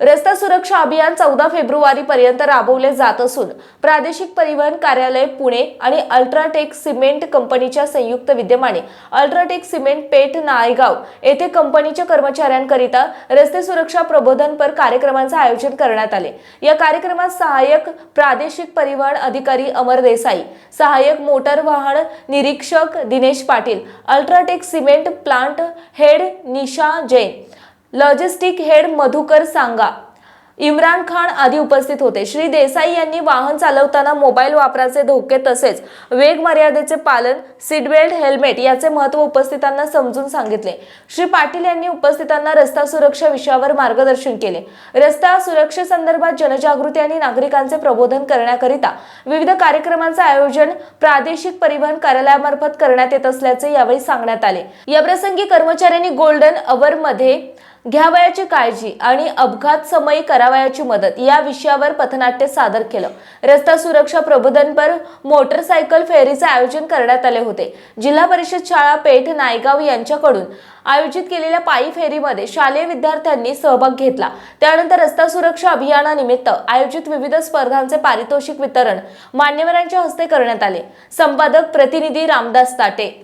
रस्ता सुरक्षा अभियान चौदा फेब्रुवारी पर्यंत राबवले जात असून प्रादेशिक परिवहन कार्यालय पुणे आणि अल्ट्राटेक सिमेंट कंपनीच्या संयुक्त विद्यमाने अल्ट्राटेक सिमेंट पेठ नायगाव येथे कंपनीच्या कर्मचाऱ्यांकरिता रस्ते सुरक्षा प्रबोधनपर कार्यक्रमांचे आयोजन करण्यात आले. या कार्यक्रमात सहाय्यक प्रादेशिक परिवहन अधिकारी अमर देसाई सहाय्यक मोटर वाहन निरीक्षक Dinesh Patil UltraTech cement plant head Nisha Jain logistic head Madhukar सांगा. इम्रान खान आदी उपस्थित होते. श्री देसाई यांनी वाहन चालवताना मोबाईल वापराचे धोके तसेच वेग मर्यादेचे पालन सीटबेल्ट हेल्मेट याचे महत्त्व उपस्थितांना समजून सांगितले. श्री पाटील यांनी उपस्थितांना रस्ता सुरक्षा विषयावर मार्गदर्शन केले. रस्ता सुरक्षेसंदर्भात जनजागृती आणि नागरिकांचे प्रबोधन करण्याकरिता विविध कार्यक्रमांचे आयोजन प्रादेशिक परिवहन कार्यालयामार्फत करण्यात येत असल्याचे यावेळी सांगण्यात आले. याप्रसंगी कर्मचाऱ्यांनी गोल्डन अवरमध्ये घ्यावयाची काळजी आणि अपघात समयी करावयाची मदत या विषयावर पथनाट्य सादर केलं. रस्ता सुरक्षा प्रबोधनपर मोटरसायकल फेरीचे आयोजन करण्यात आले होते. जिल्हा परिषद शाळा पेठ नायगाव यांच्याकडून आयोजित केलेल्या पायी फेरीमध्ये शालेय विद्यार्थ्यांनी सहभाग घेतला. त्यानंतर रस्ता सुरक्षा अभियानानिमित्त आयोजित विविध स्पर्धांचे पारितोषिक वितरण मान्यवरांच्या हस्ते करण्यात आले. संपादक प्रतिनिधी रामदास ताटे